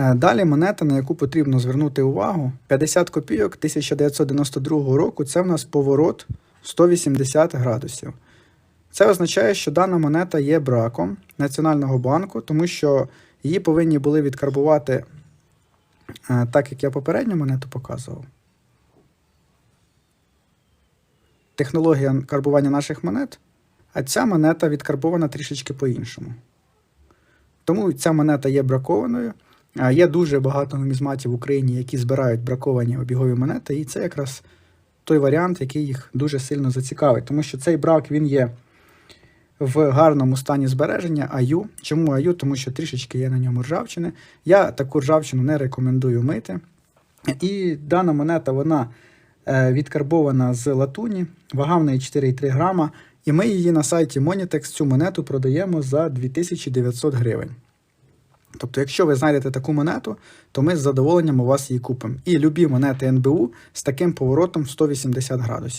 Е, Далі монета, на яку потрібно звернути увагу, 50 копійок 1992 року це в нас поворот 180 градусів. Це означає, що дана монета є браком Національного банку, тому що її повинні були відкарбувати е, так, як я попередню монету показував. Технологія карбування наших монет, а ця монета відкарбована трішечки по-іншому. Тому ця монета є бракованою. Є дуже багато нумізматів в Україні, які збирають браковані обігові монети, і це якраз той варіант, який їх дуже сильно зацікавить, тому що цей брак він є в гарному стані збереження аю. Чому аю? Тому що трішечки є на ньому ржавчини. Я таку ржавчину не рекомендую мити. І дана монета вона е, відкарбована з латуні, вага в неї 4,3 грама. І ми її на сайті Monitex цю монету продаємо за 2900 гривень. Тобто, якщо ви знайдете таку монету, то ми з задоволенням у вас її купимо. І любі монети НБУ з таким поворотом в 180 градусів.